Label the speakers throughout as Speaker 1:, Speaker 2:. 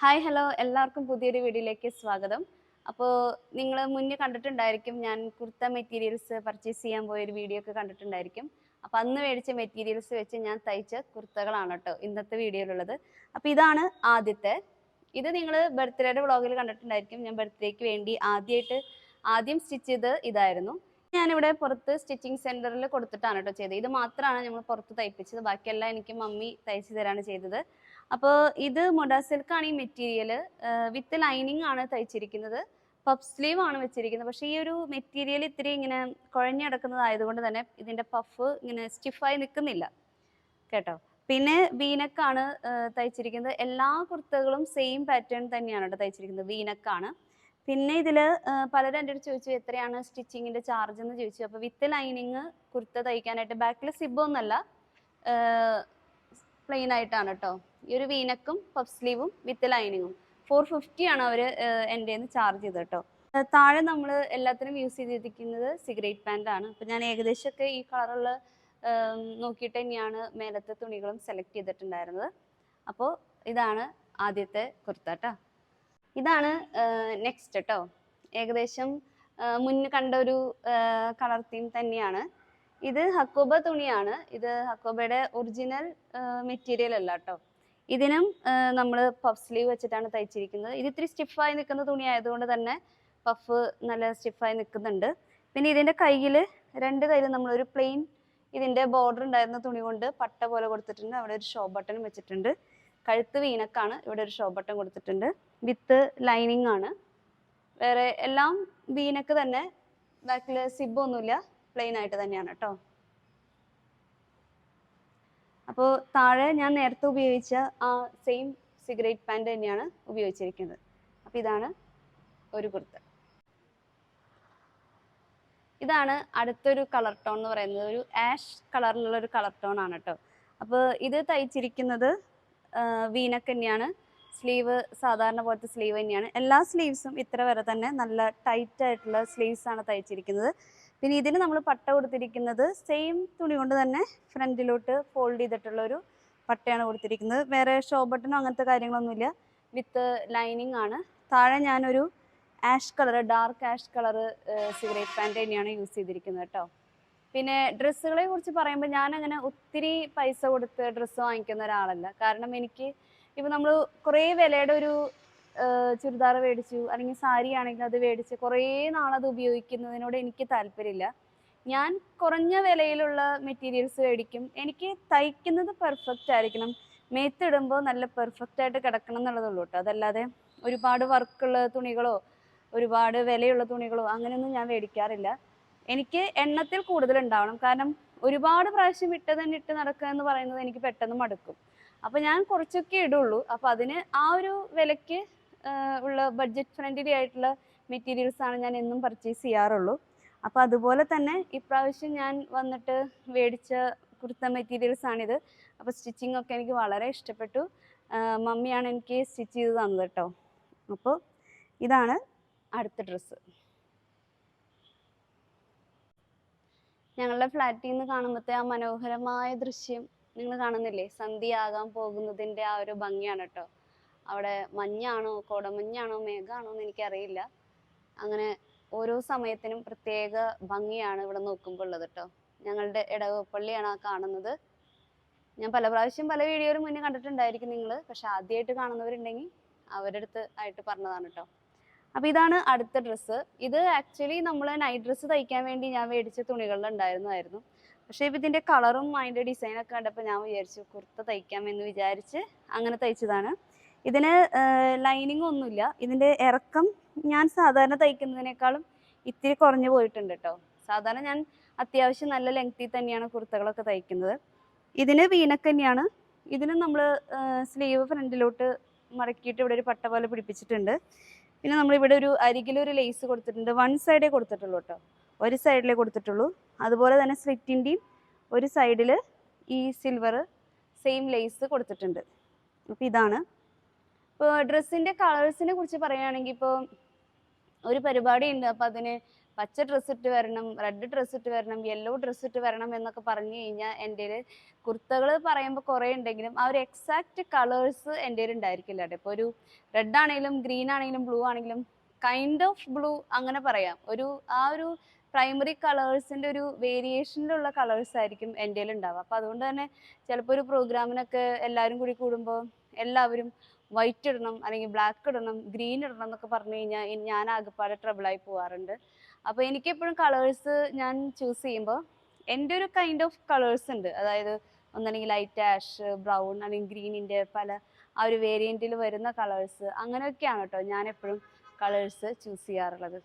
Speaker 1: Hi hello എല്ലാവർക്കും പുതിയൊരു വീഡിയോയിലേക്ക് സ്വാഗതം. അപ്പോൾ നിങ്ങൾ മുന്നേ കണ്ടിട്ടുണ്ടായിരിക്കും ഞാൻ കുർത്ത മെറ്റീരിയൽസ് പർച്ചേസ് ചെയ്യാൻ പോയൊരു വീഡിയോ ഒക്കെ കണ്ടിട്ടുണ്ടായിരിക്കും. അപ്പോൾ അന്ന് മേടിച്ച മെറ്റീരിയൽസ് വെച്ച് ഞാൻ തയ്ച്ച കുർത്തകളാണ് കേട്ടോ ഇന്നത്തെ വീഡിയോയിലുള്ളത്. അപ്പോൾ ഇതാണ് ആദ്യത്തെ. ഇത് നിങ്ങൾ ബർത്ത്ഡേയുടെ വ്ളോഗിൽ കണ്ടിട്ടുണ്ടായിരിക്കും. ഞാൻ ബർത്ത്ഡേക്ക് വേണ്ടി ആദ്യമായിട്ട് ആദ്യം സ്റ്റിച്ച് ചെയ്ത് ഇതായിരുന്നു. ഞാനിവിടെ പുറത്ത് സ്റ്റിച്ചിങ് സെന്ററിൽ കൊടുത്തിട്ടാണ് കേട്ടോ ചെയ്തത്. ഇത് മാത്രമാണ് നമ്മൾ പുറത്ത് തയ്പ്പിച്ചത്. ബാക്കിയെല്ലാം എനിക്ക് മമ്മി തയ്ച്ചു തരാണ് ചെയ്തത്. അപ്പോൾ ഇത് മൊഡ സിൽക്കാണ് ഈ മെറ്റീരിയൽ വിത്ത് ലൈനിങ് ആണ് തയ്ച്ചിരിക്കുന്നത്. പഫ് സ്ലീവ് ആണ് വെച്ചിരിക്കുന്നത്. പക്ഷേ ഈ ഒരു മെറ്റീരിയൽ ഇത്തിരി ഇങ്ങനെ കുഴഞ്ഞടക്കുന്നതായതുകൊണ്ട് തന്നെ ഇതിന്റെ പഫ് ഇങ്ങനെ സ്റ്റിഫായി നിൽക്കുന്നില്ല. കേട്ടോ? പിന്നെ വീനക്കാണ് തയ്ച്ചിരിക്കുന്നത്. എല്ലാ കുർത്തകളും സെയിം പാറ്റേൺ തന്നെയാണ് കേട്ടോ തയ്ച്ചിരിക്കുന്നത്. വീനക്കാണ്. പിന്നെ ഇതിൽ പലരും എന്റെ അടുത്ത് ചോദിച്ചു എത്രയാണ് സ്റ്റിച്ചിങ്ങിന്റെ ചാർജ് എന്ന് ചോദിച്ചു. അപ്പോൾ വിത്ത് ലൈനിങ് കുർത്ത തയ്ക്കാനായിട്ട് ബാക്കിൽ സിബൊന്നല്ല പ്ലെയിൻ ആയിട്ടാണ് കേട്ടോ. ഈ ഒരു വീനക്കും പഫ് സ്ലീവും വിത്ത് ലൈനിങ്ങും ഫോർ ഫിഫ്റ്റി ആണ് അവർ എന്റെ നിന്ന് ചാർജ് ചെയ്തത് കേട്ടോ താഴെ നമ്മൾ എല്ലാത്തിനും യൂസ് ചെയ്തിരിക്കുന്നത് സിഗരറ്റ് പാന്റ് ആണ്. അപ്പം ഞാൻ ഏകദേശമൊക്കെ ഈ കളറുള്ള നോക്കിയിട്ട് തന്നെയാണ് മേലത്തെ തുണികളും സെലക്ട് ചെയ്തിട്ടുണ്ടായിരുന്നത്. അപ്പോൾ ഇതാണ് ആദ്യത്തെ കുർത്ത കേട്ടോ ഇതാണ് നെക്സ്റ്റ് കേട്ടോ ഏകദേശം മുന്നേ കണ്ട ഒരു കളർ തീം തന്നെയാണ്. ഇത് ഹക്കോബ തുണിയാണ്. ഇത് ഹക്കോബയുടെ ഒറിജിനൽ മെറ്റീരിയൽ അല്ല കേട്ടോ ഇതിനും നമ്മൾ പഫ് സ്ലീവ് വെച്ചിട്ടാണ് തയ്ച്ചിരിക്കുന്നത്. ഇത് ഇത്തിരി സ്റ്റിഫായി നിൽക്കുന്ന തുണി ആയതുകൊണ്ട് തന്നെ പഫ് നല്ല സ്റ്റിഫായി നിൽക്കുന്നുണ്ട്. പിന്നെ ഇതിന്റെ കയ്യിൽ രണ്ട് കയ്യിൽ നമ്മളൊരു പ്ലെയിൻ ഇതിന്റെ ബോർഡർ ഉണ്ടായിരുന്ന തുണി കൊണ്ട് പട്ട പോലെ കൊടുത്തിട്ടുണ്ട്. അവിടെ ഒരു ഷോ ബട്ടൺ വെച്ചിട്ടുണ്ട്. കഴുത്ത് വീനക്കാണ് ഇവിടെ ഒരു ഷോ ബട്ടൺ കൊടുത്തിട്ടുണ്ട്. വിത്ത് ലൈനിങ് ആണ്. വേറെ എല്ലാം വീനക്ക് തന്നെ ബാക്കിൽ സിബ് ഒന്നുമില്ല പ്ലെയിൻ ആയിട്ട് തന്നെയാണ് കേട്ടോ. അപ്പോൾ താഴെ ഞാൻ നേരത്തെ ഉപയോഗിച്ച ആ സെയിം സിഗരറ്റ് പാന്റ് തന്നെയാണ് ഉപയോഗിച്ചിരിക്കുന്നത്. അപ്പോൾ ഇതാണ് ഒരു കുർത്ത. ഇതാണ് അടുത്തൊരു കളർ ടോൺ എന്ന് പറയുന്നത്. ഒരു ആഷ് കളറിലുള്ള ഒരു കളർ ടോൺ ആണ് കേട്ടോ അപ്പോൾ ഇത് തയ്ച്ചിരിക്കുന്നത് വീനക്ക് തന്നെയാണ്. സ്ലീവ് സാധാരണ പോലത്തെ സ്ലീവ് തന്നെയാണ്. എല്ലാ സ്ലീവ്സും ഇത്ര വരെ തന്നെ നല്ല ടൈറ്റ് ആയിട്ടുള്ള സ്ലീവ്സ് ആണ് തയ്ച്ചിരിക്കുന്നത്. പിന്നെ ഇതിന് നമ്മൾ പട്ട കൊടുത്തിരിക്കുന്നത് സെയിം തുണി കൊണ്ട് തന്നെ ഫ്രണ്ടിലോട്ട് ഫോൾഡ് ചെയ്തിട്ടുള്ള ഒരു പട്ടയാണ് കൊടുത്തിരിക്കുന്നത്. വേറെ ഷോ ബട്ടണോ അങ്ങനത്തെ കാര്യങ്ങളൊന്നുമില്ല വിത്ത് ലൈനിങ് ആണ്. താഴെ ഞാനൊരു ash colour dark ash colour cigarette pant തന്നെയാണ് യൂസ് ചെയ്തിരിക്കുന്നത് കേട്ടോ. പിന്നെ ഡ്രസ്സുകളെ കുറിച്ച് പറയുമ്പോൾ ഞാൻ അങ്ങനെ ഒത്തിരി പൈസ കൊടുത്ത് ഡ്രസ്സ് വാങ്ങിക്കുന്ന ഒരാളല്ല. കാരണം എനിക്ക് ഇപ്പം നമ്മൾ കുറേ വിലയുടെ ഒരു ചുരിദാർ മേടിച്ചു അല്ലെങ്കിൽ സാരി ആണെങ്കിൽ അത് മേടിച്ച് കുറേ നാളത് ഉപയോഗിക്കുന്നതിനോട് എനിക്ക് താല്പര്യമില്ല. ഞാൻ കുറഞ്ഞ വിലയിലുള്ള മെറ്റീരിയൽസ് മേടിക്കും. എനിക്ക് തയ്ക്കുന്നത് പെർഫെക്റ്റ് ആയിരിക്കണം. മേത്തിടുമ്പോൾ നല്ല പെർഫെക്റ്റ് ആയിട്ട് കിടക്കണം എന്നുള്ളതുള്ളൂ കേട്ടോ. അതല്ലാതെ ഒരുപാട് വർക്കുള്ള തുണികളോ ഒരുപാട് വിലയുള്ള തുണികളോ അങ്ങനെയൊന്നും ഞാൻ മേടിക്കാറില്ല. എനിക്ക് എണ്ണത്തിൽ കൂടുതൽ ഉണ്ടാവണം. കാരണം ഒരുപാട് പ്രാവശ്യം ഇട്ട് തന്നെ ഇട്ട് നടക്കുക എന്ന് പറയുന്നത് എനിക്ക് പെട്ടെന്ന് മടുക്കും. അപ്പോൾ ഞാൻ കുറച്ചൊക്കെ ഇടുള്ളൂ. അപ്പോൾ അതിന് ആ ഒരു വിലയ്ക്ക് ഉള്ള ബഡ്ജറ്റ് ഫ്രണ്ട്ലി ആയിട്ടുള്ള മെറ്റീരിയൽസ് ആണ് ഞാൻ എന്നും പർച്ചേസ് ചെയ്യാറുള്ളൂ. അപ്പോൾ അതുപോലെ തന്നെ ഇപ്രാവശ്യം ഞാൻ വന്നിട്ട് മേടിച്ച കുർത്ത മെറ്റീരിയൽസ് ആണിത്. അപ്പോൾ സ്റ്റിച്ചിങ് ഒക്കെ എനിക്ക് വളരെ ഇഷ്ടപ്പെട്ടു. മമ്മിയാണ് എനിക്ക് സ്റ്റിച്ച് ചെയ്ത് തന്നത് കേട്ടോ അപ്പോൾ ഇതാണ് അടുത്ത ഡ്രസ്സ് ഞങ്ങളുടെ ഫ്ലാറ്റിൽ നിന്ന് കാണുമ്പോഴത്തെ ആ മനോഹരമായ ദൃശ്യം നിങ്ങൾ കാണുന്നില്ലേ? സന്ധ്യയാകാൻ പോകുന്നതിന്റെ ആ ഒരു ഭംഗിയാണ് കേട്ടോ അവിടെ മഞ്ഞാണോ കോടമഞ്ഞാണോ മേഘാണോ എന്ന് എനിക്കറിയില്ല. അങ്ങനെ ഓരോ സമയത്തിനും പ്രത്യേക ഭംഗിയാണ് ഇവിടെ നോക്കുമ്പോൾ ഉള്ളത് കേട്ടോ. ഞങ്ങളുടെ ഇടവപ്പള്ളിയാണ് ആ കാണുന്നത്. ഞാൻ പല പ്രാവശ്യം പല വീഡിയോയിലും മുന്നേ കണ്ടിട്ടുണ്ടായിരിക്കും നിങ്ങൾ പക്ഷെ ആദ്യമായിട്ട് കാണുന്നവരുണ്ടെങ്കിൽ അവരുടെ അടുത്ത് ആയിട്ട് പറഞ്ഞതാണ് കേട്ടോ. അപ്പോൾ ഇതാണ് അടുത്ത ഡ്രസ്സ്. ഇത് ആക്ച്വലി നമ്മൾ നൈറ്റ് ഡ്രസ്സ് തയ്ക്കാൻ വേണ്ടി ഞാൻ മേടിച്ച തുണികളിൽ ഉണ്ടായിരുന്നതായിരുന്നു. പക്ഷേ ഇപ്പം ഇതിന്റെ കളറും അതിന്റെ ഡിസൈനൊക്കെ കണ്ടപ്പോൾ ഞാൻ വിചാരിച്ചു കുർത്ത തയ്ക്കാം എന്ന് വിചാരിച്ച് അങ്ങനെ തയ്ച്ചതാണ്. ഇതിന് ലൈനിങ് ഒന്നുമില്ല. ഇതിന്റെ ഇറക്കം ഞാൻ സാധാരണ തയ്ക്കുന്നതിനേക്കാളും ഇത്തിരി കുറഞ്ഞു പോയിട്ടുണ്ട് കേട്ടോ സാധാരണ ഞാൻ അത്യാവശ്യം നല്ല ലെങ്ത്തിൽ തന്നെയാണ് കുർത്തകളൊക്കെ തയ്ക്കുന്നത്. ഇതിന് വീനക്ക് തന്നെയാണ്. ഇതിന് നമ്മൾ സ്ലീവ് ഫ്രണ്ടിലോട്ട് മടക്കിയിട്ട് ഇവിടെ ഒരു പട്ട പോലെ പിടിപ്പിച്ചിട്ടുണ്ട്. പിന്നെ നമ്മളിവിടെ ഒരു അരികിലൊരു ലേസ് കൊടുത്തിട്ടുണ്ട്. വൺ സൈഡേ കൊടുത്തിട്ടുള്ളൂ കേട്ടോ ഒരു സൈഡിലേ കൊടുത്തിട്ടുള്ളൂ. അതുപോലെ തന്നെ സ്ലിറ്റിന്റെയും ഒരു സൈഡിൽ ഈ സിൽവർ സെയിം ലേസ് കൊടുത്തിട്ടുണ്ട്. അപ്പോൾ ഇതാണ്. ഇപ്പോൾ ഡ്രസ്സിന്റെ കളേഴ്സിനെ കുറിച്ച് പറയുകയാണെങ്കിൽ ഇപ്പോൾ ഒരു പരിപാടി ഉണ്ട് അപ്പം അതിന് പച്ച ഡ്രസ്സ് ഇട്ട് വരണം റെഡ് ഡ്രസ്സ് ഇട്ട് വരണം യെല്ലോ ഡ്രസ്സ് ഇട്ട് വരണം എന്നൊക്കെ പറഞ്ഞു കഴിഞ്ഞാൽ എന്റെ കുർത്തകൾ പറയുമ്പോൾ കുറേ ഉണ്ടെങ്കിലും ആ ഒരു എക്സാക്റ്റ് കളേഴ്സ് എന്റെ ഉണ്ടായിരിക്കില്ല ഇപ്പോൾ ഒരു റെഡ് ആണെങ്കിലും ഗ്രീൻ ആണെങ്കിലും ബ്ലൂ ആണെങ്കിലും കൈൻഡ് ഓഫ് ബ്ലൂ അങ്ങനെ പറയാം. ഒരു ആ ഒരു പ്രൈമറി കളേഴ്സിന്റെ ഒരു വേരിയേഷനിലുള്ള കളേഴ്സ് ആയിരിക്കും എന്റെ ഉണ്ടാവുക. അപ്പോൾ അതുകൊണ്ട് തന്നെ ചിലപ്പോൾ ഒരു പ്രോഗ്രാമിനൊക്കെ എല്ലാവരും കൂടി കൂടുമ്പോൾ എല്ലാവരും വൈറ്റ് ഇടണം അല്ലെങ്കിൽ ബ്ലാക്ക് ഇടണം ഗ്രീൻ ഇടണം എന്നൊക്കെ പറഞ്ഞു കഴിഞ്ഞാൽ ഞാൻ ആകെപ്പാടെ ട്രബിളായി പോവാറുണ്ട്. അപ്പോൾ എനിക്കെപ്പോഴും കളേഴ്സ് ഞാൻ ചൂസ് ചെയ്യുമ്പോൾ എന്റെ ഒരു കൈൻഡ് ഓഫ് കളേഴ്സ് ഉണ്ട്. അതായത് ഒന്നല്ലെങ്കിൽ ലൈറ്റ് ആഷ് ബ്രൗൺ അല്ലെങ്കിൽ ഗ്രീനിന്റെ പല ആ ഒരു വേരിയന്റിൽ വരുന്ന കളേഴ്സ് അങ്ങനെയൊക്കെയാണ് കേട്ടോ ഞാൻ എപ്പോഴും കളേഴ്സ് ചൂസ് ചെയ്യാറുള്ളത്.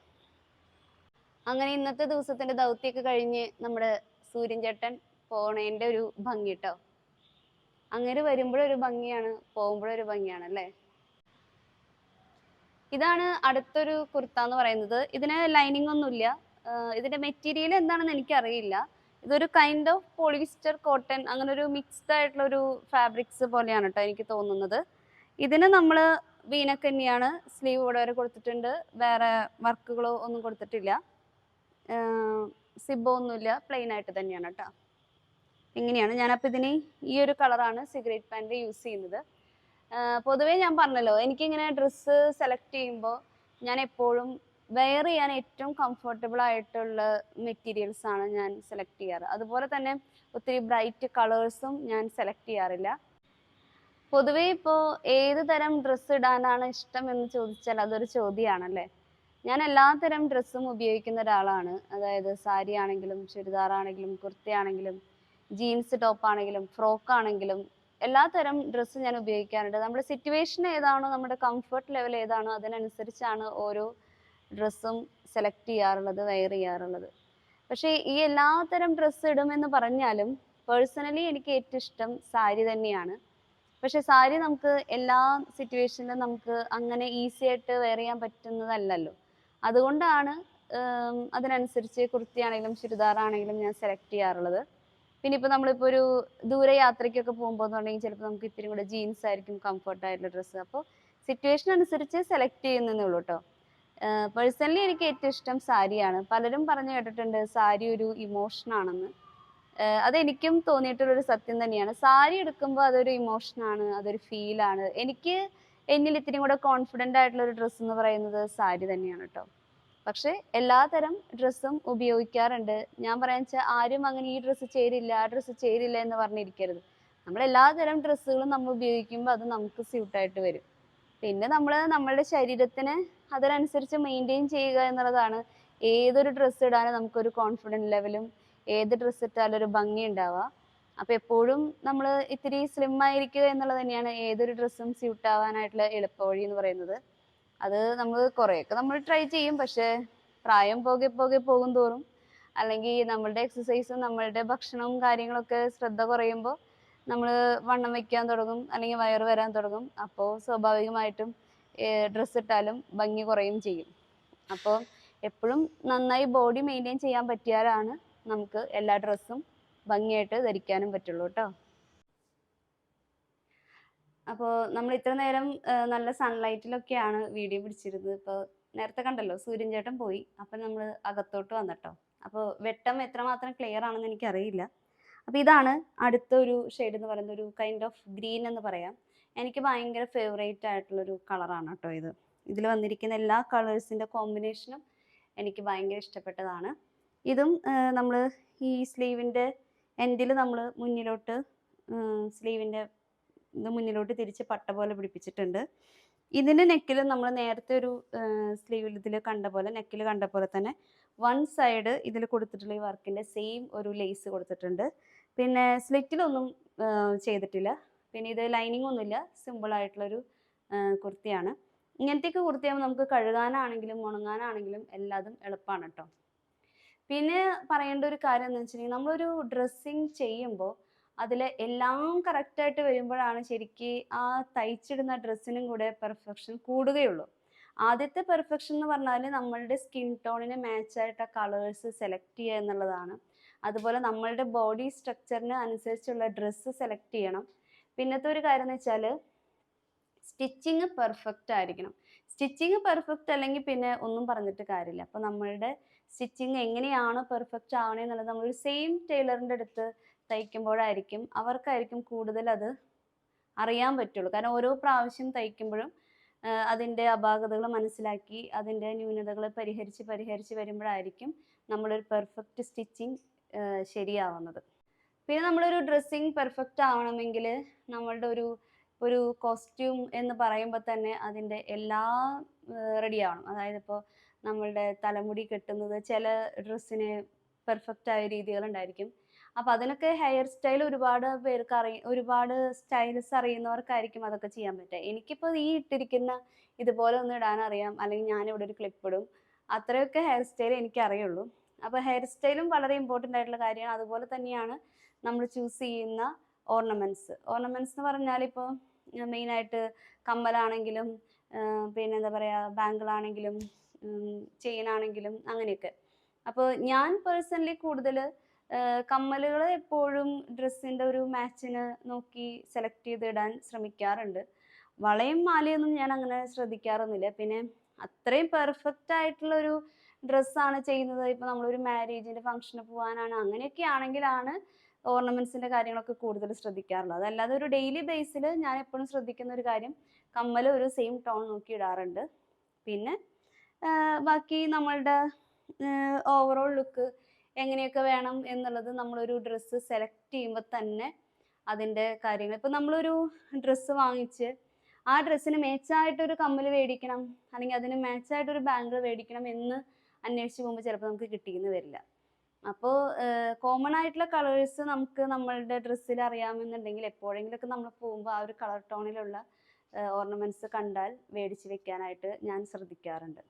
Speaker 1: അങ്ങനെ ഇന്നത്തെ ദിവസത്തിന്റെ ദൗത്യമൊക്കെ കഴിഞ്ഞ് നമ്മുടെ സൂര്യൻ ചേട്ടൻ പോണേന്റെ ഒരു ഭംഗി കേട്ടോ അങ്ങനെ വരുമ്പോഴൊരു ഭംഗിയാണ് പോകുമ്പോഴൊരു ഭംഗിയാണ് അല്ലേ? ഇതാണ് അടുത്തൊരു കുർത്ത എന്ന് പറയുന്നത്. ഇതിന് ലൈനിങ് ഒന്നുമില്ല. ഇതിന്റെ മെറ്റീരിയൽ എന്താണെന്ന് എനിക്കറിയില്ല. ഇതൊരു കൈൻഡ് ഓഫ് പോളിസ്റ്റർ കോട്ടൺ അങ്ങനെ ഒരു മിക്സ്ഡ് ആയിട്ടുള്ള ഒരു ഫാബ്രിക്സ് പോലെയാണ് കേട്ടോ എനിക്ക് തോന്നുന്നത്. ഇതിന് നമ്മൾ വീനക്ക് തന്നെയാണ് സ്ലീവ് ഇവിടെ വരെ കൊടുത്തിട്ടുണ്ട്. വേറെ വർക്കുകളോ ഒന്നും കൊടുത്തിട്ടില്ല. സിബോ ഒന്നുമില്ല. പ്ലെയിൻ ആയിട്ട് തന്നെയാണ് കേട്ടോ ഇങ്ങനെയാണ് ഞാനപ്പോൾ ഇതിന് ഈ ഒരു കളറാണ് സിഗരറ്റ് പാന്റ് യൂസ് ചെയ്യുന്നത്. പൊതുവേ ഞാൻ പറഞ്ഞല്ലോ എനിക്കിങ്ങനെ ഡ്രസ്സ് സെലക്ട് ചെയ്യുമ്പോൾ ഞാൻ എപ്പോഴും വെയർ ചെയ്യാൻ ഏറ്റവും കംഫർട്ടബിൾ ആയിട്ടുള്ള മെറ്റീരിയൽസ് ആണ് ഞാൻ സെലക്ട് ചെയ്യാറ്. അതുപോലെ തന്നെ ഒത്തിരി ബ്രൈറ്റ് കളേഴ്സും ഞാൻ സെലക്ട് ചെയ്യാറില്ല. പൊതുവേ ഇപ്പോൾ ഏത് തരം ഡ്രസ്സ് ഇടാനാണ് ഇഷ്ടം എന്ന് ചോദിച്ചാൽ അതൊരു ചോദ്യമാണല്ലേ? ഞാൻ എല്ലാ തരം ഡ്രസ്സും ഉപയോഗിക്കുന്ന ഒരാളാണ്. അതായത് സാരി ആണെങ്കിലും ചുരിദാർ ആണെങ്കിലും കുർത്തയാണെങ്കിലും ജീൻസ് ടോപ്പ് ആണെങ്കിലും ഫ്രോക്ക് ആണെങ്കിലും എല്ലാ തരം ഡ്രസ്സ് ഞാൻ ഉപയോഗിക്കാറുണ്ട്. നമ്മുടെ സിറ്റുവേഷൻ ഏതാണോ നമ്മുടെ കംഫർട്ട് ലെവൽ ഏതാണോ അതിനനുസരിച്ചാണ് ഓരോ ഡ്രസ്സും സെലക്ട് ചെയ്യാറുള്ളത് വെയർ ചെയ്യാറുള്ളത്. പക്ഷേ ഈ എല്ലാ തരം ഡ്രസ്സ് ഇടുമെന്ന് പറഞ്ഞാലും പേഴ്സണലി എനിക്ക് ഏറ്റവും ഇഷ്ടം സാരി തന്നെയാണ്. പക്ഷെ സാരി നമുക്ക് എല്ലാ സിറ്റുവേഷനിലും നമുക്ക് അങ്ങനെ ഈസി ആയിട്ട് വെയർ ചെയ്യാൻ പറ്റുന്നതല്ലല്ലോ. അതുകൊണ്ടാണ് അതിനനുസരിച്ച് കുർത്തിയാണെങ്കിലും ചുരിദാറാണെങ്കിലും ഞാൻ സെലക്ട് ചെയ്യാറുള്ളത്. പിന്നെ ഇപ്പൊ നമ്മളിപ്പോ ഒരു ദൂരെ യാത്രയ്ക്കൊക്കെ പോകുമ്പോൾ എന്നുണ്ടെങ്കിൽ ചിലപ്പോൾ നമുക്ക് ഇത്തിരി കൂടെ ജീൻസ് ആയിരിക്കും കംഫർട്ട് ആയിട്ടുള്ള ഡ്രസ്സ് അപ്പോൾ സിറ്റുവേഷൻ അനുസരിച്ച് സെലക്ട് ചെയ്യുന്നേ ഉള്ളൂ കേട്ടോ പേഴ്സണലി എനിക്ക് ഏറ്റവും ഇഷ്ടം സാരിയാണ്. പലരും പറഞ്ഞു കേട്ടിട്ടുണ്ട് സാരി ഒരു ഇമോഷൻ ആണെന്ന്. അതെനിക്കും തോന്നിയിട്ടുള്ളൊരു സത്യം തന്നെയാണ്. സാരി എടുക്കുമ്പോൾ അതൊരു ഇമോഷനാണ് അതൊരു ഫീലാണ് എനിക്ക് എന്നിൽ ഇത്തിരി കൂടെ കോൺഫിഡന്റ് ആയിട്ടുള്ള ഒരു ഡ്രസ്സ് എന്ന് പറയുന്നത് സാരി തന്നെയാണ് കേട്ടോ പക്ഷേ എല്ലാതരം ഡ്രസ്സും ഉപയോഗിക്കാറുണ്ട്. ഞാൻ പറയാന്ന് വെച്ചാൽ ആരും അങ്ങനെ ഈ ഡ്രസ്സ് ചേരില്ല ആ ഡ്രസ്സ് ചേരില്ല എന്ന് പറഞ്ഞിരിക്കരുത്. നമ്മൾ എല്ലാതരം ഡ്രസ്സുകളും നമ്മൾ ഉപയോഗിക്കുമ്പോൾ അത് നമുക്ക് സ്യൂട്ടായിട്ട് വരും. പിന്നെ നമ്മൾ നമ്മളുടെ ശരീരത്തിന് അതിനനുസരിച്ച് മെയിന്റെയിൻ ചെയ്യുക എന്നുള്ളതാണ്. ഏതൊരു ഡ്രസ്സ് ഇടാനും നമുക്കൊരു കോൺഫിഡന്റ് ലെവലും ഏത് ഡ്രസ്സ് ഇട്ടാലും ഒരു ഭംഗി ഉണ്ടാവുക. അപ്പോൾ എപ്പോഴും നമ്മൾ ഇത്തിരി സ്ലിം ആയിരിക്കുക എന്നുള്ളത് തന്നെയാണ് ഏതൊരു ഡ്രസ്സും സ്യൂട്ട് ആവാനായിട്ടുള്ള എളുപ്പവഴി എന്ന് പറയുന്നത്. അത് നമ്മൾ കുറേയൊക്കെ നമ്മൾ ട്രൈ ചെയ്യും. പക്ഷേ പ്രായം പോകെ പോകെ പോകും തോറും അല്ലെങ്കിൽ നമ്മളുടെ എക്സസൈസും നമ്മളുടെ ഭക്ഷണവും കാര്യങ്ങളൊക്കെ ശ്രദ്ധ കുറയുമ്പോൾ നമ്മൾ വണ്ണം വെക്കാൻ തുടങ്ങും. അല്ലെങ്കിൽ വയറ് വരാൻ തുടങ്ങും. അപ്പോൾ സ്വാഭാവികമായിട്ടും ഡ്രസ്സ് ഇട്ടാലും ഭംഗി കുറയും ചെയ്യും. അപ്പോൾ എപ്പോഴും നന്നായി ബോഡി മെയിന്റെയിൻ ചെയ്യാൻ പറ്റിയാലാണ് നമുക്ക് എല്ലാ ഡ്രസ്സും ഭംഗിയായിട്ട് ധരിക്കാനും പറ്റുള്ളൂ കേട്ടോ അപ്പോൾ നമ്മൾ ഇത്ര നേരം നല്ല സൺലൈറ്റിലൊക്കെയാണ് വീഡിയോ പിടിച്ചിരുന്നത്. ഇപ്പോൾ നേരത്തെ കണ്ടല്ലോ സൂര്യൻ ചേട്ടൻ പോയി. അപ്പം നമ്മൾ അകത്തോട്ട് വന്നിട്ടോ. അപ്പോൾ വെട്ടം എത്രമാത്രം ക്ലിയർ ആണെന്ന് എനിക്കറിയില്ല. അപ്പോൾ ഇതാണ് അടുത്ത ഒരു ഷെയ്ഡ് എന്ന് പറയുന്ന ഒരു കൈൻഡ് ഓഫ് ഗ്രീൻ എന്ന് പറയാം. എനിക്ക് ഭയങ്കര ഫേവറേറ്റ് ആയിട്ടുള്ളൊരു കളറാണ് കേട്ടോ ഇത്. ഇതിൽ വന്നിരിക്കുന്ന എല്ലാ കളേഴ്സിന്റെ കോമ്പിനേഷനും എനിക്ക് ഭയങ്കര ഇഷ്ടപ്പെട്ടതാണ്. ഇതും നമ്മൾ ഈ സ്ലീവിന്റെ എൻഡിൽ നമ്മൾ മുന്നിലോട്ട് സ്ലീവിന്റെ ഇത് മുന്നിലോട്ട് തിരിച്ച് പട്ട പോലെ പിടിപ്പിച്ചിട്ടുണ്ട്. ഇതിന്റെ നെക്കിൽ നമ്മൾ നേരത്തെ ഒരു സ്ലീവിൽ ഇതിൽ കണ്ട പോലെ നെക്കിൽ കണ്ട പോലെ തന്നെ വൺ സൈഡ് ഇതിൽ കൊടുത്തിട്ടുള്ള ഈ വർക്കിന്റെ സെയിം ഒരു ലേസ് കൊടുത്തിട്ടുണ്ട്. പിന്നെ സ്ലിറ്റിലൊന്നും ചെയ്തിട്ടില്ല. പിന്നെ ഇത് ലൈനിങ് ഒന്നുമില്ല. ആ, കുർത്തിയാണ്. ഇങ്ങനത്തെയൊക്കെ കുർത്തിയാകുമ്പോൾ നമുക്ക് കഴുകാനാണെങ്കിലും ഉണങ്ങാനാണെങ്കിലും എല്ലാതും എളുപ്പമാണ് കേട്ടോ പിന്നെ പറയേണ്ട ഒരു കാര്യം എന്ന് വെച്ചിട്ടുണ്ടെങ്കിൽ നമ്മളൊരു ഡ്രസ്സിങ് ചെയ്യുമ്പോൾ അതിൽ എല്ലാം കറക്റ്റായിട്ട് വരുമ്പോഴാണ് ശരിക്ക് ആ തയ്ച്ചിടുന്ന ഡ്രസ്സിനും കൂടെ പെർഫെക്ഷൻ കൂടുകയുള്ളൂ. ആദ്യത്തെ പെർഫെക്ഷൻ എന്ന് പറഞ്ഞാൽ നമ്മളുടെ സ്കിൻ ടോണിന് മാച്ചായിട്ട് കളേഴ്സ് സെലക്ട് ചെയ്യുക എന്നുള്ളതാണ്. അതുപോലെ നമ്മളുടെ ബോഡി സ്ട്രക്ചറിന് അനുസരിച്ചുള്ള ഡ്രസ്സ് സെലക്ട് ചെയ്യണം. പിന്നത്തെ ഒരു കാര്യം എന്ന് വെച്ചാൽ സ്റ്റിച്ചിങ് പെർഫെക്റ്റ് ആയിരിക്കണം. സ്റ്റിച്ചിങ് പെർഫെക്റ്റ് അല്ലെങ്കിൽ പിന്നെ ഒന്നും പറഞ്ഞിട്ട് കാര്യമില്ല. അപ്പോൾ നമ്മളുടെ സ്റ്റിച്ചിങ് എങ്ങനെയാണ് പെർഫെക്റ്റ് ആവണേ എന്നുള്ളത് നമ്മളൊരു സെയിം ടൈലറിന്റെ അടുത്ത് തയ്ക്കുമ്പോഴായിരിക്കും അവർക്കായിരിക്കും കൂടുതൽ അത് അറിയാൻ പറ്റുള്ളൂ. കാരണം ഓരോ പ്രാവശ്യം തയ്ക്കുമ്പോഴും അതിന്റെ അപാകതകൾ മനസ്സിലാക്കി അതിന്റെ ന്യൂനതകൾ പരിഹരിച്ച് പരിഹരിച്ച് വരുമ്പോഴായിരിക്കും നമ്മളൊരു പെർഫെക്റ്റ് സ്റ്റിച്ചിങ് ശരിയാവുന്നത്. പിന്നെ നമ്മളൊരു ഡ്രസ്സിങ് പെർഫെക്റ്റ് ആവണമെങ്കിൽ നമ്മളുടെ ഒരു ഒരു കോസ്റ്റ്യൂം എന്ന് പറയുമ്പോൾ തന്നെ അതിന്റെ എല്ലാ റെഡി ആവണം. അതായത് ഇപ്പോൾ നമ്മളുടെ തലമുടി കെട്ടുന്നത് ചില ഡ്രസ്സിന് പെർഫെക്റ്റ് ആയ രീതികളുണ്ടായിരിക്കും. അപ്പം അതിനൊക്കെ ഹെയർ സ്റ്റൈൽ ഒരുപാട് പേർക്ക് അറിയ ഒരുപാട് സ്റ്റൈൽസ് അറിയുന്നവർക്കായിരിക്കും അതൊക്കെ ചെയ്യാൻ പറ്റുക. എനിക്കിപ്പോൾ ഈ ഇട്ടിരിക്കുന്ന ഇതുപോലെ ഒന്ന് ഇടാൻ അറിയാം. അല്ലെങ്കിൽ ഞാനിവിടെ ഒരു ക്ലിപ്പ് ഇടും. അത്രയൊക്കെ ഹെയർ സ്റ്റൈൽ എനിക്ക് അറിയുള്ളൂ. അപ്പോൾ ഹെയർ സ്റ്റൈലും വളരെ ഇമ്പോർട്ടന്റ് ആയിട്ടുള്ള കാര്യമാണ്. അതുപോലെ തന്നെയാണ് നമ്മൾ ചൂസ് ചെയ്യുന്ന ഓർണമെന്റ്സ് ഓർണമെന്റ്സ് എന്ന് പറഞ്ഞാൽ ഇപ്പോൾ മെയിനായിട്ട് കമ്മലാണെങ്കിലും പിന്നെ എന്താ പറയുക ബാങ്കിളാണെങ്കിലും ചെയിനാണെങ്കിലും അങ്ങനെയൊക്കെ. അപ്പോൾ ഞാൻ പേഴ്സണലി കൂടുതൽ കമ്മലുകൾ എപ്പോഴും ഡ്രസ്സിന്റെ ഒരു മാച്ചിന് നോക്കി സെലക്ട് ചെയ്ത് ഇടാൻ ശ്രമിക്കാറുണ്ട്. വളയും മാലയൊന്നും ഞാൻ അങ്ങനെ ശ്രദ്ധിക്കാറൊന്നുമില്ല. പിന്നെ അത്രയും പെർഫെക്റ്റ് ആയിട്ടുള്ളൊരു ഡ്രസ്സാണ് ചെയ്യുന്നത്. ഇപ്പോൾ നമ്മളൊരു മാരേജിന്റെ ഫംഗ്ഷന് പോകാനാണ്. അങ്ങനെയൊക്കെ ആണെങ്കിലാണ് ഓർണമെൻസിന്റെ കാര്യങ്ങളൊക്കെ കൂടുതൽ ശ്രദ്ധിക്കാറുള്ളത്. അതല്ലാതെ ഒരു ഡെയിലി ബേസിൽ ഞാൻ എപ്പോഴും ശ്രദ്ധിക്കുന്ന ഒരു കാര്യം കമ്മൽ ഒരു സെയിം ടോൺ നോക്കി ഇടാറുണ്ട്. പിന്നെ ബാക്കി നമ്മളുടെ ഓവറോൾ ലുക്ക് എങ്ങനെയൊക്കെ വേണം എന്നുള്ളത് നമ്മളൊരു ഡ്രസ്സ് സെലക്ട് ചെയ്യുമ്പോൾ തന്നെ അതിന്റെ കാര്യങ്ങൾ. ഇപ്പം നമ്മളൊരു ഡ്രസ്സ് വാങ്ങിച്ച് ആ ഡ്രസ്സിന് മേച്ചായിട്ടൊരു കമ്മൽ മേടിക്കണം അല്ലെങ്കിൽ അതിന് മേച്ചായിട്ടൊരു ബാങ്കിൾ മേടിക്കണം എന്ന് അന്വേഷിച്ച് പോകുമ്പോൾ ചിലപ്പോൾ നമുക്ക് കിട്ടിയെന്ന് വരില്ല. അപ്പോൾ കോമൺ ആയിട്ടുള്ള കളേഴ്സ് നമുക്ക് നമ്മളുടെ ഡ്രസ്സിൽ അറിയാമെന്നുണ്ടെങ്കിൽ എപ്പോഴെങ്കിലൊക്കെ നമ്മൾ പോകുമ്പോൾ ആ ഒരു കളർ ടോണിലുള്ള ഓർണമെന്റ്സ് കണ്ടാൽ മേടിച്ച് വെക്കാനായിട്ട് ഞാൻ ശ്രദ്ധിക്കാറുണ്ട്.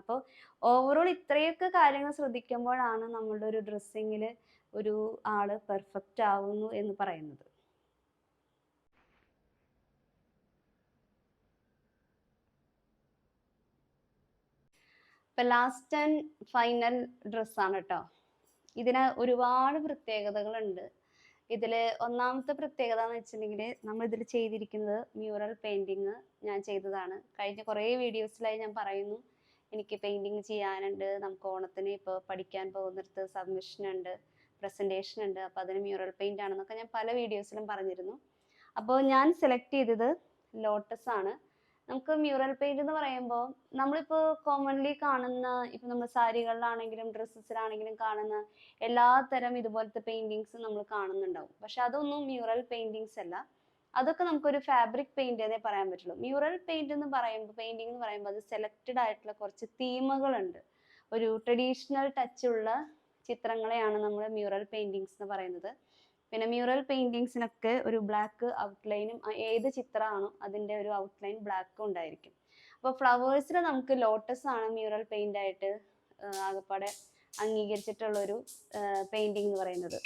Speaker 1: അപ്പോൾ ഓവറോൾ ഇത്രയൊക്കെ കാര്യങ്ങൾ ശ്രദ്ധിക്കുമ്പോഴാണ് നമ്മളുടെ ഒരു ഡ്രസ്സിങ്ങിൽ ഒരു ആൾ പെർഫെക്റ്റ് ആവുന്നു എന്ന് പറയുന്നത്. ഇപ്പം ലാസ്റ്റ് ആൻഡ് ഫൈനൽ ഡ്രസ്സാണ് കേട്ടോ ഇതിന് ഒരുപാട് പ്രത്യേകതകളുണ്ട്. ഇതിൽ ഒന്നാമത്തെ പ്രത്യേകത എന്ന് വെച്ചിട്ടുണ്ടെങ്കിൽ നമ്മൾ ഇതിൽ ചെയ്തിരിക്കുന്നത് മ്യൂറൽ പെയിന്റിങ് ഞാൻ ചെയ്തതാണ്. കഴിഞ്ഞ കുറേ വീഡിയോസിലായി ഞാൻ പറയുന്നു. എനിക്ക് പെയിന്റിങ് ചെയ്യാനുണ്ട്. നമുക്ക് ഓണത്തിന് ഇപ്പോൾ പഠിക്കാൻ പോകുന്നിടത്ത് സബ്മിഷൻ ഉണ്ട് പ്രസന്റേഷൻ ഉണ്ട്. അപ്പോൾ അതിന് മ്യൂറൽ പെയിന്റ് ആണെന്നൊക്കെ ഞാൻ പല വീഡിയോസിലും പറഞ്ഞിരുന്നു. അപ്പോൾ ഞാൻ സെലക്ട് ചെയ്തത് ലോട്ടസ് ആണ്. നമുക്ക് മ്യൂറൽ പെയിന്റ് എന്ന് പറയുമ്പോൾ നമ്മളിപ്പോൾ കോമൺലി കാണുന്ന ഇപ്പം നമ്മൾ സാരികളിലാണെങ്കിലും ഡ്രസ്സസിലാണെങ്കിലും കാണുന്ന എല്ലാ തരം ഇതുപോലത്തെ പെയിന്റിങ്സ് നമ്മൾ കാണുന്നുണ്ടാവും. പക്ഷെ അതൊന്നും മ്യൂറൽ പെയിന്റിങ്സ് അല്ല. അതൊക്കെ നമുക്കൊരു ഫാബ്രിക് പെയിന്റ് എന്നേ പറയാൻ പറ്റുള്ളൂ. മ്യൂറൽ പെയിന്റ് എന്ന് പറയുമ്പോൾ പെയിന്റിംഗ് എന്ന് പറയുമ്പോൾ അത് സെലക്റ്റഡ് ആയിട്ടുള്ള കുറച്ച് തീമുകളുണ്ട് ഒരു ട്രഡീഷണൽ ടച്ച് ഉള്ള ചിത്രങ്ങളെയാണ് നമ്മൾ മ്യൂറൽ പെയിന്റിങ്സ് എന്ന് പറയുന്നത്. പിന്നെ മ്യൂറൽ പെയിന്റിങ്സിനൊക്കെ ഒരു ബ്ലാക്ക് ഔട്ട്ലൈനും ഏത് ചിത്രമാണോ അതിന്റെ ഒരു ഔട്ട്ലൈൻ ബ്ലാക്കും ഉണ്ടായിരിക്കും. അപ്പോൾ ഫ്ലവേഴ്സിൽ നമുക്ക് ലോട്ടസ് ആണ് മ്യൂറൽ പെയിന്റ് ആയിട്ട് ആകപ്പാടെ അംഗീകരിച്ചിട്ടുള്ള ഒരു പെയിന്റിംഗ് എന്ന് പറയുന്നത്.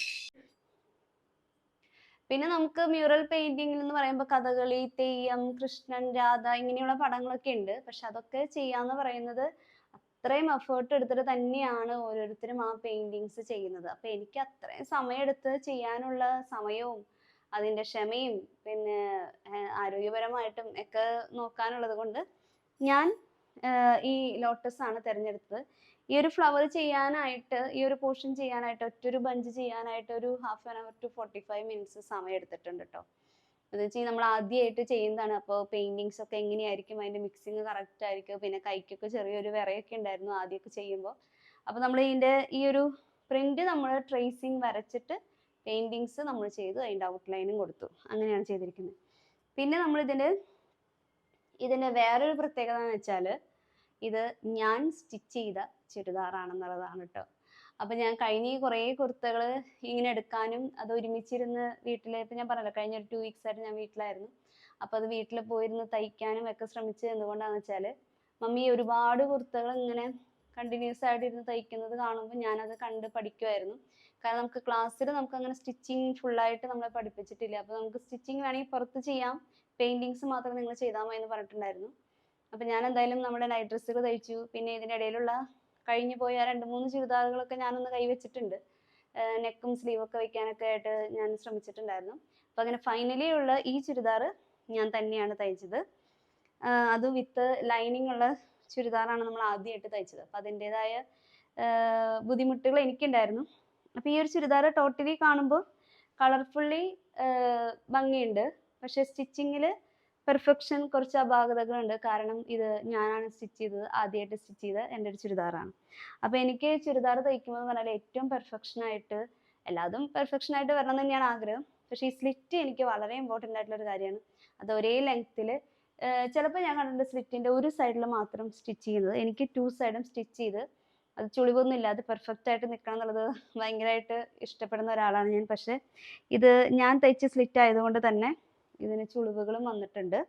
Speaker 1: പിന്നെ നമുക്ക് മ്യൂറൽ പെയിന്റിംഗ് എന്ന് പറയുമ്പോൾ കഥകളി തെയ്യം കൃഷ്ണൻ രാധ ഇങ്ങനെയുള്ള പടങ്ങളൊക്കെ ഉണ്ട്. പക്ഷെ അതൊക്കെ ചെയ്യാന്ന് പറയുന്നത് അത്രയും എഫേർട്ട് എടുത്തിട്ട് തന്നെയാണ് ഓരോരുത്തരും ആ പെയിന്റിങ്സ് ചെയ്യുന്നത്. അപ്പൊ എനിക്ക് അത്രയും സമയമെടുത്ത് ചെയ്യാനുള്ള സമയവും അതിന്റെ ക്ഷമയും പിന്നെ ആരോഗ്യപരമായിട്ടും ഒക്കെ നോക്കാനുള്ളത് കൊണ്ട് ഞാൻ ഈ ലോട്ടസ് ആണ് തിരഞ്ഞെടുത്തത്. ഈ ഒരു ഫ്ലവർ ചെയ്യാനായിട്ട് ഈ ഒരു പോർഷൻ ചെയ്യാനായിട്ട് ഒറ്റൊരു ബഞ്ച് ചെയ്യാനായിട്ട് ഒരു half an hour to forty five minutes സമയം എടുത്തിട്ടുണ്ട് കേട്ടോ എന്ന് വെച്ചാൽ നമ്മൾ ആദ്യമായിട്ട് ചെയ്യുന്നതാണ്. അപ്പോൾ പെയിന്റിങ്സ് ഒക്കെ എങ്ങനെയായിരിക്കും? അതിന്റെ മിക്സിങ് കറക്റ്റ് ആയിരിക്കും? പിന്നെ കൈക്കൊക്കെ ചെറിയൊരു വിറയൊക്കെ ഉണ്ടായിരുന്നു ആദ്യമൊക്കെ ചെയ്യുമ്പോൾ അപ്പോൾ നമ്മൾ ഇതിന്റെ ഈ ഒരു പ്രിന്റ് നമ്മൾ ട്രേസിങ് വരച്ചിട്ട് പെയിന്റിങ്സ് നമ്മൾ ചെയ്തു അതിന്റെ ഔട്ട്ലൈനും കൊടുത്തു. അങ്ങനെയാണ് ചെയ്തിരിക്കുന്നത്. പിന്നെ നമ്മൾ ഇതിന്റെ ഇതിന്റെ വേറൊരു പ്രത്യേകത എന്ന് വെച്ചാൽ ഇത് ഞാൻ സ്റ്റിച്ച് ചെയ്ത ചുരിദാറാണെന്നുള്ളതാണ് കേട്ടോ അപ്പൊ ഞാൻ കഴിഞ്ഞ കുറേ കുർത്തകൾ ഇങ്ങനെ എടുക്കാനും അത് ഒരുമിച്ചിരുന്ന് വീട്ടിൽ ഇപ്പൊ ഞാൻ പറഞ്ഞല്ലോ കഴിഞ്ഞ ഒരു ടു വീക്സ് ആയിട്ട് ഞാൻ വീട്ടിലായിരുന്നു. അപ്പൊ അത് വീട്ടിൽ പോയിരുന്ന് തയ്ക്കാനും ഒക്കെ ശ്രമിച്ചത് എന്തുകൊണ്ടാന്ന് വെച്ചാൽ മമ്മി ഒരുപാട് കുർത്തകൾ ഇങ്ങനെ കണ്ടിന്യൂസ് ആയിട്ട് ഇരുന്ന് തയ്ക്കുന്നത് കാണുമ്പോൾ ഞാനത് കണ്ട് പഠിക്കുമായിരുന്നു കാരണം നമുക്ക് ക്ലാസ്സിൽ നമുക്ക് അങ്ങനെ സ്റ്റിച്ചിങ് ഫുള്ളായിട്ട് നമ്മളെ പഠിപ്പിച്ചിട്ടില്ല. അപ്പൊ നമുക്ക് സ്റ്റിച്ചിങ് വേണമെങ്കിൽ പുറത്ത് ചെയ്യാം. പെയിന്റിങ്സ് മാത്രം നിങ്ങൾ ചെയ്താൽ മതി എന്ന് പറഞ്ഞിട്ടുണ്ടായിരുന്നു. അപ്പൊ ഞാൻ എന്തായാലും നമ്മുടെ നൈറ്റ് ഡ്രസ്സുകൾ തയ്ച്ചു പിന്നെ ഇതിന്റെ ഇടയിലുള്ള കഴിഞ്ഞു പോയ രണ്ട് മൂന്ന് ചുരിദാറുകളൊക്കെ ഞാനൊന്ന് കൈവച്ചിട്ടുണ്ട് നെക്കും സ്ലീവും ഒക്കെ വെക്കാനൊക്കെ ആയിട്ട് ഞാൻ ശ്രമിച്ചിട്ടുണ്ടായിരുന്നു. അപ്പൊ അങ്ങനെ ഫൈനലി ഉള്ള ഈ ചുരിദാർ ഞാൻ തന്നെയാണ് തയ്ച്ചത്. അത് വിത്ത് ലൈനിങ് ഉള്ള ചുരിദാറാണ് നമ്മൾ ആദ്യമായിട്ട് തയ്ച്ചത്. അപ്പൊ അതിന്റെതായ ബുദ്ധിമുട്ടുകൾ എനിക്കുണ്ടായിരുന്നു. അപ്പോൾ ഈ ഒരു ചുരിദാർ ടോട്ടലി കാണുമ്പോൾ കളർഫുള്ളി ഭംഗിയുണ്ട്. പക്ഷേ സ്റ്റിച്ചിങ്ങിൽ പെർഫെക്ഷൻ കുറച്ച് അപാകതകളുണ്ട്. കാരണം ഇത് ഞാനാണ് സ്റ്റിച്ച് ചെയ്തത് ആദ്യമായിട്ട് സ്റ്റിച്ച് ചെയ്ത എന്റെ ഒരു ചുരിദാറാണ്. അപ്പോൾ എനിക്ക് ചുരിദാർ തയ്ക്കുമ്പോൾ എന്ന് പറഞ്ഞാൽ ഏറ്റവും പെർഫെക്ഷൻ ആയിട്ട് എല്ലാതും പെർഫെക്ഷൻ ആയിട്ട് വരണം തന്നെയാണ് ആഗ്രഹം. പക്ഷേ ഈ സ്ലിറ്റ് എനിക്ക് വളരെ ഇമ്പോർട്ടന്റ് ആയിട്ടുള്ള ഒരു കാര്യമാണ്. അത് ഒരേ ലെങ്ത്തിൽ ചിലപ്പോൾ ഞാൻ കണ്ടിട്ടുണ്ട് സ്ലിറ്റിന്റെ ഒരു സൈഡിൽ മാത്രം സ്റ്റിച്ച് ചെയ്യുന്നത് എനിക്ക് ടു സൈഡും സ്റ്റിച്ച് ചെയ്ത് അത് ചുളിവൊന്നും ഇല്ലാതെ പെർഫെക്റ്റ് ആയിട്ട് നിൽക്കണം എന്നുള്ളത് ഭയങ്കരമായിട്ട് ഇഷ്ടപ്പെടുന്ന ഒരാളാണ് ഞാൻ. പക്ഷേ ഇത് ഞാൻ തയ്ച്ച സ്ലിറ്റ് ആയതുകൊണ്ട് തന്നെ ഇതിന് ചുളിവുകളും വന്നിട്ടുണ്ട്.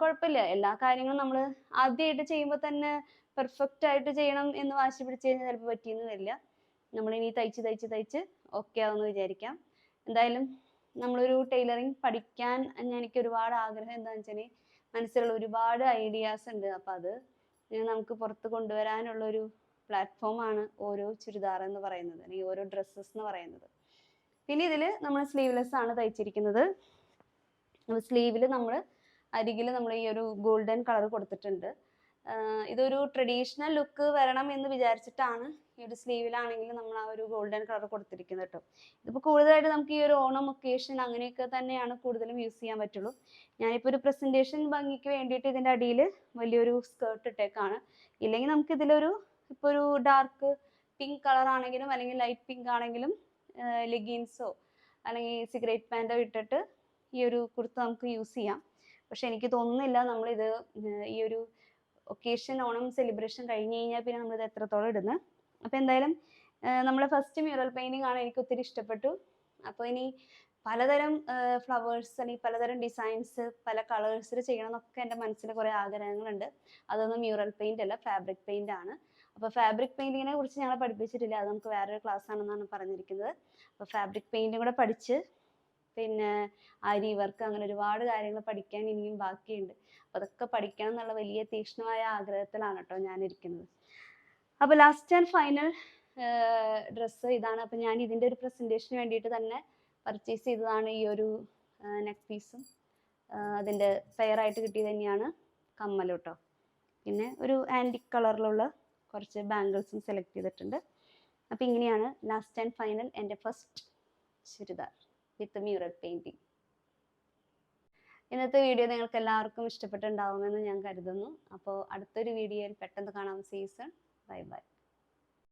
Speaker 1: കുഴപ്പമില്ല. എല്ലാ കാര്യങ്ങളും നമ്മൾ ആദ്യമായിട്ട് ചെയ്യുമ്പോൾ തന്നെ പെർഫെക്റ്റ് ആയിട്ട് ചെയ്യണം എന്ന് വാശി പിടിച്ച് കഴിഞ്ഞാൽ ചിലപ്പോൾ പറ്റിയെന്ന് വരില്ല. നമ്മളിനി തയ്ച്ച് തയ്ച്ച് തയ്ച്ച് ഓക്കെ ആവുമെന്ന് വിചാരിക്കാം. എന്തായാലും നമ്മളൊരു ടൈലറിങ് പഠിക്കാൻ എനിക്ക് ഒരുപാട് ആഗ്രഹം എന്താണെന്ന് വെച്ചാൽ മനസ്സിലുള്ള ഒരുപാട് ഐഡിയാസ് ഉണ്ട്. അപ്പോൾ അത് നമുക്ക് പുറത്ത് കൊണ്ടുവരാനുള്ളൊരു പ്ലാറ്റ്ഫോമാണ് ഓരോ ചുരിദാർ എന്ന് പറയുന്നത്. അല്ലെങ്കിൽ ഓരോ ഡ്രസ്സസ് എന്ന് പറയുന്നത്. പിന്നെ ഇതിൽ നമ്മൾ സ്ലീവ്ലെസ് ആണ് തയ്ച്ചിരിക്കുന്നത്. സ്ലീവിൽ നമ്മൾ അരികിൽ നമ്മൾ ഈ ഒരു ഗോൾഡൻ കളർ കൊടുത്തിട്ടുണ്ട്. ഇതൊരു ട്രഡീഷണൽ ലുക്ക് വരണം എന്ന് വിചാരിച്ചിട്ടാണ് ഈ ഒരു സ്ലീവിലാണെങ്കിൽ നമ്മൾ ആ ഒരു ഗോൾഡൻ കളർ കൊടുത്തിരിക്കുന്നത് കേട്ടോ ഇതിപ്പോൾ കൂടുതലായിട്ട് നമുക്ക് ഈ ഒരു ഓണം ഒക്കേഷൻ അങ്ങനെയൊക്കെ തന്നെയാണ് കൂടുതലും യൂസ് ചെയ്യാൻ പറ്റുള്ളൂ. ഞാനിപ്പോൾ ഒരു പ്രസന്റേഷൻ ഭംഗിക്ക് വേണ്ടിയിട്ട് ഇതിന്റെ അടിയിൽ വലിയൊരു സ്കേർട്ട് ഇട്ടേക്കാണ്. ഇല്ലെങ്കിൽ നമുക്ക് ഇതിലൊരു ഇപ്പോൾ ഒരു ഡാർക്ക് പിങ്ക് കളർ ആണെങ്കിലും അല്ലെങ്കിൽ ലൈറ്റ് പിങ്ക് ആണെങ്കിലും ലെഗിൻസോ അല്ലെങ്കിൽ സിഗരറ്റ് പാന്റോ ഇട്ടിട്ട് ഈ ഒരു കുർത്ത നമുക്ക് യൂസ് ചെയ്യാം. പക്ഷെ എനിക്ക് തോന്നുന്നില്ല നമ്മളിത് ഈ ഒരു ഒക്കേഷൻ ഓണം സെലിബ്രേഷൻ കഴിഞ്ഞ് കഴിഞ്ഞാൽ പിന്നെ നമ്മളിത് എത്രത്തോളം ഇടുന്നത് അപ്പോൾ എന്തായാലും നമ്മളെ ഫസ്റ്റ് മ്യൂറൽ പെയിന്റിംഗ് ആണ് എനിക്ക് ഒത്തിരി ഇഷ്ടപ്പെട്ടു. അപ്പോൾ ഇനി പലതരം ഫ്ലവേഴ്സ് അല്ലെങ്കിൽ പലതരം ഡിസൈൻസ് പല കളേഴ്സിൽ ചെയ്യണം എന്നൊക്കെ എന്റെ മനസ്സിൽ കുറേ ആഗ്രഹങ്ങളുണ്ട്. അതൊന്നും മ്യൂറൽ പെയിന്റ് അല്ല ഫാബ്രിക് പെയിന്റ് ആണ്. അപ്പോൾ ഫാബ്രിക് പെയിന്റിങ്ങിനെ കുറിച്ച് ഞങ്ങളെ പഠിപ്പിച്ചിട്ടില്ല. അത് നമുക്ക് വേറൊരു ക്ലാസ് ആണെന്നാണ് പറഞ്ഞിരിക്കുന്നത്. അപ്പോൾ ഫാബ്രിക് പെയിന്റും കൂടെ പഠിച്ച് പിന്നെ അരി വർക്ക് അങ്ങനെ ഒരുപാട് കാര്യങ്ങൾ പഠിക്കാൻ ഇനിയും ബാക്കിയുണ്ട്. അപ്പോൾ അതൊക്കെ പഠിക്കണം എന്നുള്ള വലിയ തീക്ഷ്ണമായ ആഗ്രഹത്തിലാണ് കേട്ടോ ഞാനിരിക്കുന്നത്. അപ്പോൾ ലാസ്റ്റ് ആൻഡ് ഫൈനൽ ഡ്രസ്സ് ഇതാണ്. അപ്പോൾ ഞാൻ ഇതിന്റെ ഒരു പ്രസന്റേഷന് വേണ്ടിയിട്ട് തന്നെ പർച്ചേസ് ചെയ്തതാണ് ഈ ഒരു നെക്ക് പീസും അതിന്റെ പെയറായിട്ട് കിട്ടിയത് തന്നെയാണ് കമ്മൽ കേട്ടോ. പിന്നെ ഒരു ആന്റിക് കളറിലുള്ള കുറച്ച് ബാംഗിൾസും സെലക്ട് ചെയ്തിട്ടുണ്ട്. അപ്പോൾ ഇങ്ങനെയാണ് ലാസ്റ്റ് ആൻഡ് ഫൈനൽ എന്റെ first churidar. With mural painting ഇന്നത്തെ വീഡിയോ നിങ്ങൾക്ക് എല്ലാവർക്കും ഇഷ്ടപ്പെട്ടുണ്ടാവുമെന്ന് ഞാൻ കരുതുന്നു. അപ്പോൾ അടുത്തൊരു വീഡിയോയിൽ പെട്ടെന്ന് കാണാം സീസൺ. Bye bye.